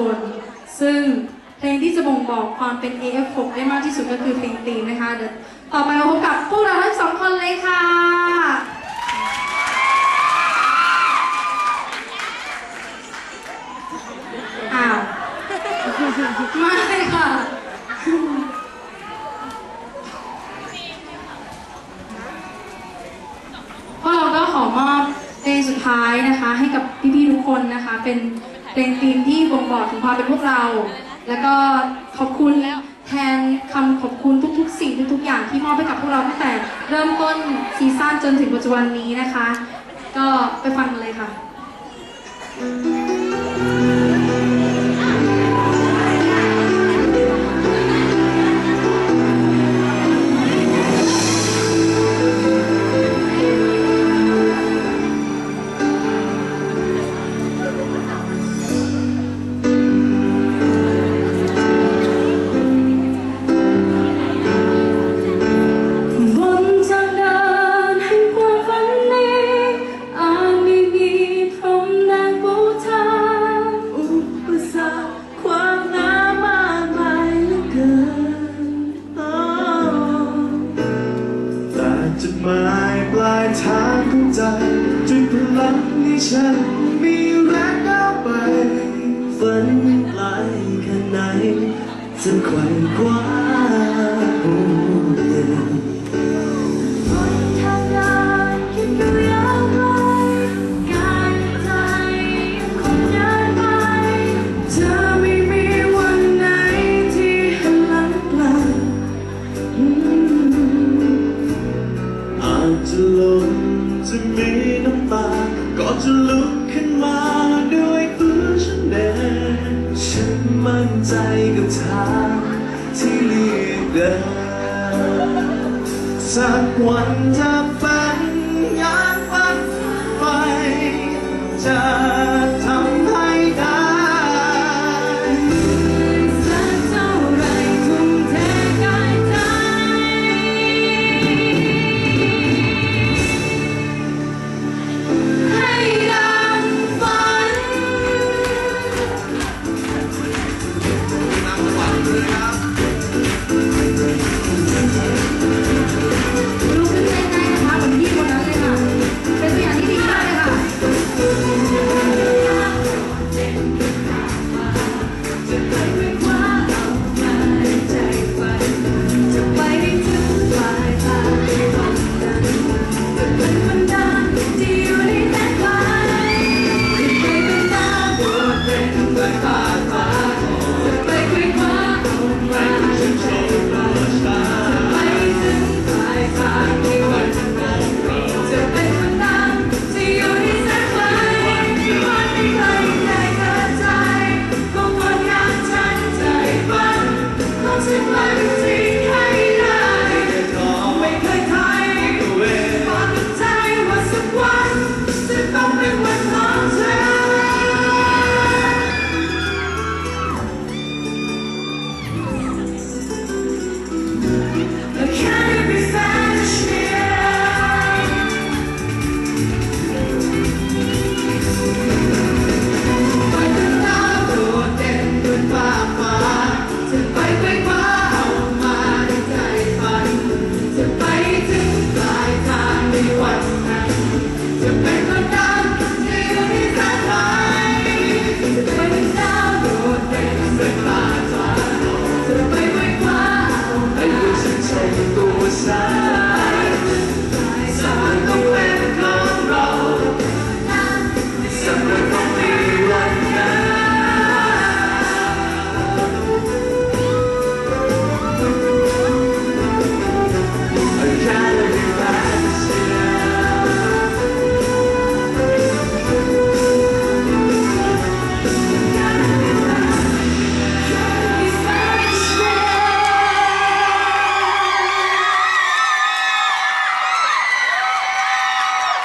คนซึ่งเพลงที่จะบ่งบอกความเป็น AF6 ได้มากที่สุดก็คือเพลงตีมนะคะเดี๋ยวต่อไปมาพบกับพวกเราทั้งสองคนเลยค่ะอ้าวไม่ค่ะพวกเราก็ขอมอบเพลงสุดท้ายนะคะ ให้กับพี่ๆทุกคนนะคะเป็น เพลงธีมที่บ่งบอกถึงความเป็นพวกเรา แล้วก็ขอบคุณแทนคำขอบคุณทุกๆ สิ่งทุกๆอย่างที่มอบให้กับพวกเราตั้งแต่เริ่มต้นซีซั่นจนถึงปัจจุบันนี้นะคะ ก็ไปฟังกัน ใจจุดพลังให้ฉันมีแรงก้าวไปฝันไกลแค่ไหนจะไขว่คว้าโอ้เย็นบนทางเดินคิดดูยาวไกลกายและใจยังคงเดินไปจะไม่มีวันไหนที่หันหลังกลับอา จะมีน้ำตาก็จะลุกขึ้นมาด้วยตัวฉันเองฉันมั่นใจกับทางที่เลือกเดินสักวันถ้าฟ้า